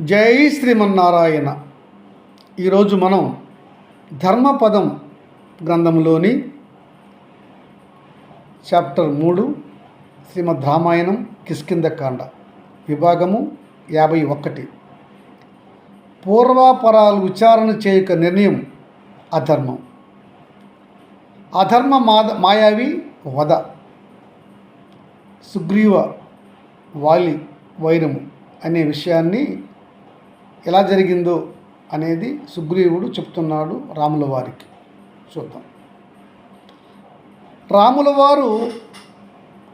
జై శ్రీమన్నారాయణ. ఈరోజు మనం ధర్మపదం గ్రంథంలోని చాప్టర్ మూడు శ్రీమద్ రామాయణం కిష్కిందకాండ విభాగము యాభై ఒకటి. పూర్వాపరాలు విచారణ చేయక నిర్ణయం అధర్మం. అధర్మ మాద మాయావి వద సుగ్రీవ వాలి వైరము అనే విషయాన్ని ఎలా జరిగిందో అనేది సుగ్రీవుడు చెప్తున్నాడు రాముల వారికి. చూద్దాం. రాముల వారు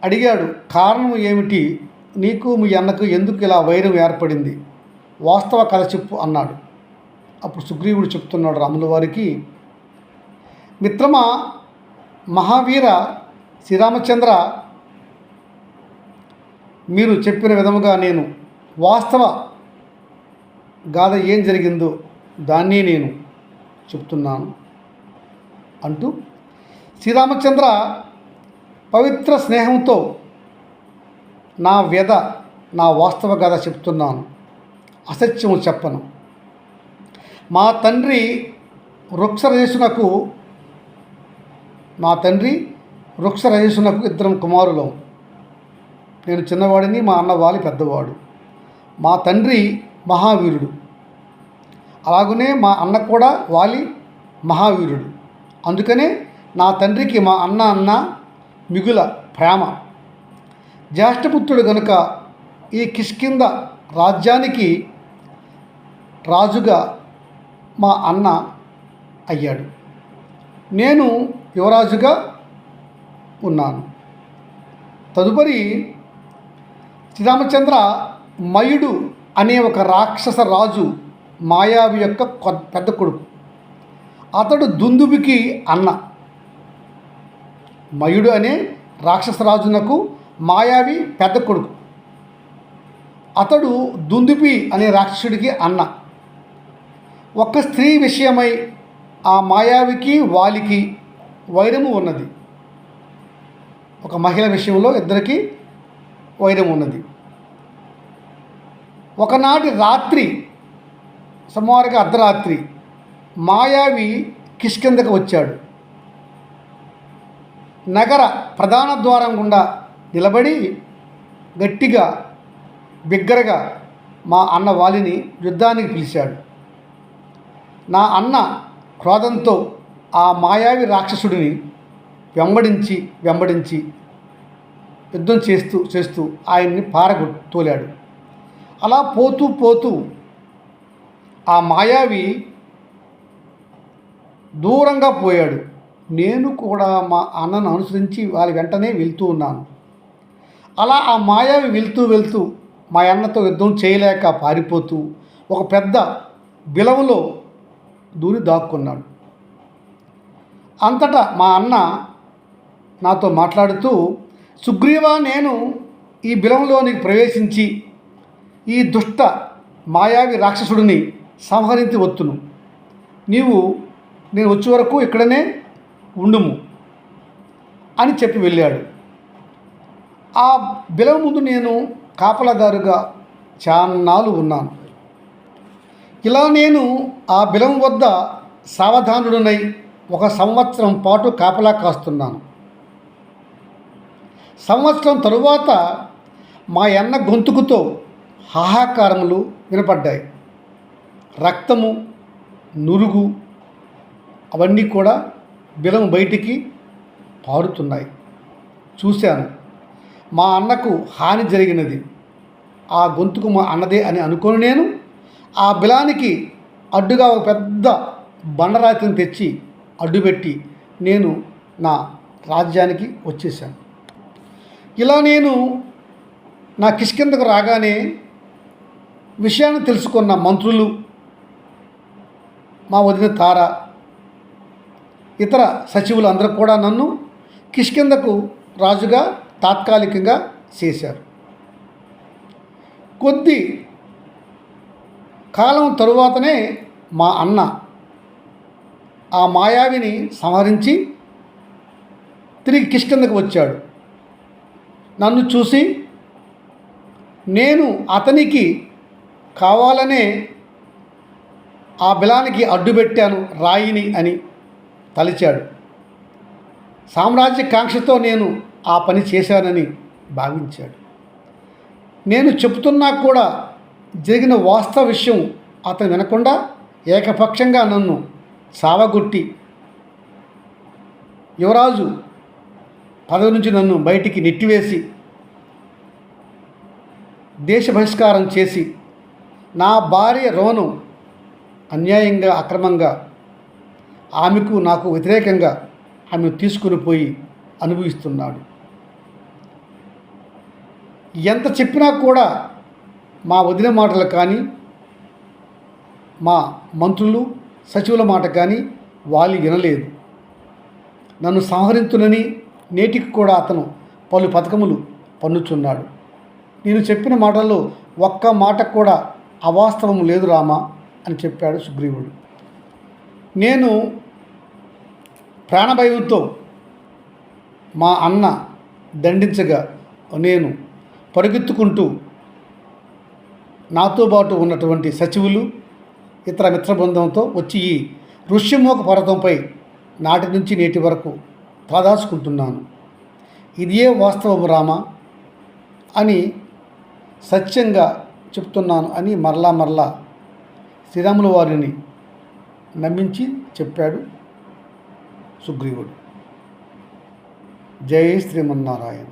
అడిగాడు కారణం ఏమిటి? నీకు మీ అన్నకు ఎందుకు ఇలా వైరం ఏర్పడింది? వాస్తవ కథ చెప్పు అన్నాడు. అప్పుడు సుగ్రీవుడు చెప్తున్నాడు రాముల వారికి మిత్రమా మహావీర శ్రీరామచంద్ర మీరు చెప్పిన విధముగా నేను వాస్తవ గాథ ఏం జరిగిందో దాన్ని నేను చెప్తున్నాను అంటూ శ్రీరామచంద్ర పవిత్ర స్నేహంతో నా వ్యధ నా వాస్తవ కథ చెప్తున్నాను. అసత్యము చెప్పను. మా తండ్రి వృక్షరజసునకు మా తండ్రి వృక్షరజసునకు ఇద్దరం కుమారులం. నేను చిన్నవాడిని మా అన్న వాలి పెద్దవాడు. మా తండ్రి మహావీరుడు. అలాగనే మా అన్న కూడా వాలి మహావీరుడు. అందుకనే నా తండ్రికి మా అన్న అన్న మిగుల ప్రేమ జ్యేష్ఠపుత్రుడు గనుక ఈ కిష్కింద రాజ్యానికి రాజుగా మా అన్న అయ్యాడు. నేను యువరాజుగా ఉన్నాను. తదుపరి శ్రీరామచంద్ర మయుడు అనే ఒక రాక్షస రాజు మాయావి యొక్క పెద్ద కొడుకు. అతడు దుందుబికి అన్న. మయుడు అనే రాక్షస రాజునకు మాయావి పెద్ద కొడుకు. అతడు దుందుపి అనే రాక్షసుడికి అన్న. ఒక స్త్రీ విషయమై ఆ మాయావికి వాలికి వైరము ఉన్నది. ఒక మహిళ విషయంలో ఇద్దరికి వైరం ఉన్నది. ఒకనాటి రాత్రి సుమారుగా అర్ధరాత్రి మాయావి కిష్కిందకు వచ్చాడు. నగర ప్రధాన ద్వారం గుండా నిలబడి గట్టిగా బిగ్గరగా మా అన్న వాలిని యుద్ధానికి పిలిచాడు. నా అన్న క్రోధంతో ఆ మాయావి రాక్షసుడిని వెంబడించి వెంబడించి యుద్ధం చేస్తూ చేస్తూ ఆయన్ని పారగొ తోలాడు. అలా పోతూ పోతూ ఆ మాయావి దూరంగా పోయాడు. నేను కూడా మా అన్నను అనుసరించి వాళ్ళ వెంటనే వెళ్తూ ఉన్నాను. అలా ఆ మాయావి వెళ్తూ వెళ్తూ మా అన్నతో యుద్ధం చేయలేక పారిపోతూ ఒక పెద్ద బిలవులో దూరి దాక్కున్నాడు. అంతటా మా అన్న నాతో మాట్లాడుతూ సుగ్రీవా నేను ఈ బిలంలోనికి ప్రవేశించి ఈ దుష్ట మాయావి రాక్షసుడిని సంహరించి వత్తును నీవు నేను వచ్చే వరకు ఇక్కడనే ఉండుము అని చెప్పి వెళ్ళాడు. ఆ బిలవ ముందు నేను కాపలాదారుగా చాన్నాలు ఉన్నాను. ఇలా నేను ఆ బిలం వద్ద సావధానుడునై ఒక సంవత్సరం పాటు కాపలా కాస్తున్నాను. సంవత్సరం తరువాత మా అన్న గొంతుకుతో హాహాకారములు వినపడ్డాయి. రక్తము నురుగు అవన్నీ కూడా బిలం బయటికి పారుతున్నాయి. చూశాను. మా అన్నకు హాని జరిగినది. ఆ గొంతుకు మా అన్నదే అని అనుకుని నేను. ఆ బిలానికి అడ్డుగా ఒక పెద్ద బండరాతిని తెచ్చి అడ్డుపెట్టి నేను నా రాజ్యానికి వచ్చేసాను ఇలా నేను నా కిష్కిందకు రాగానే విషయాన్ని తెలుసుకున్న మంత్రులు మా వదిన తార ఇతర సచివులు అందరూ కూడా నన్ను కిష్కిందకు రాజుగా తాత్కాలికంగా చేశారు. కొద్ది కాలం తరువాతనే మా అన్న ఆ మాయావిని సంహరించి తిరిగి కిష్కిందకు వచ్చాడు. నన్ను చూసి నేను అతనికి కావాలనే ఆ బిలానికి అడ్డుపెట్టాను రాయిని అని తలిచాడు. సామ్రాజ్య కాంక్షతో నేను ఆ పని చేశానని భావించాడు. నేను చెప్తున్నా కూడా జరిగిన వాస్తవ విషయం అతను వినకుండా ఏకపక్షంగా నన్ను సావగొట్టి యువరాజు పదవి నుంచి నన్ను బయటికి నెట్టివేసి దేశ బహిష్కారం చేసి నా భార్య రోను అన్యాయంగా అక్రమంగా ఆమెకు నాకు వ్యతిరేకంగా ఆమెను తీసుకుని పోయి అనుభవిస్తున్నాడు. ఎంత చెప్పినా కూడా మా వదిన మాటలు కానీ మా మంత్రులు సచివుల మాట కానీ వాళ్ళు వినలేదు. నన్ను సంహరించునని నేటికి కూడా అతను పలు పథకములు పన్నుచున్నాడు. నేను చెప్పిన మాటల్లో ఒక్క మాట కూడా అవాస్తవం లేదు రామా అని చెప్పాడు సుగ్రీవుడు. నేను ప్రాణభయంతో మా అన్న దండించగా నేను పరుగెత్తుకుంటూ నాతో పాటు ఉన్నటువంటి సచివులు ఇతర మిత్రబృందంతో వచ్చి ఈ ఋష్యమోక పర్వతంపై నాటి నుంచి నేటి వరకు తాదాచుకుంటున్నాను ఇదే వాస్తవం రామా అని సత్యంగా చెప్తున్నాను అని మరలా మరలా శ్రీరాముల వారిని నమ్మించి చెప్పాడు సుగ్రీవుడు. జై శ్రీమన్నారాయణ.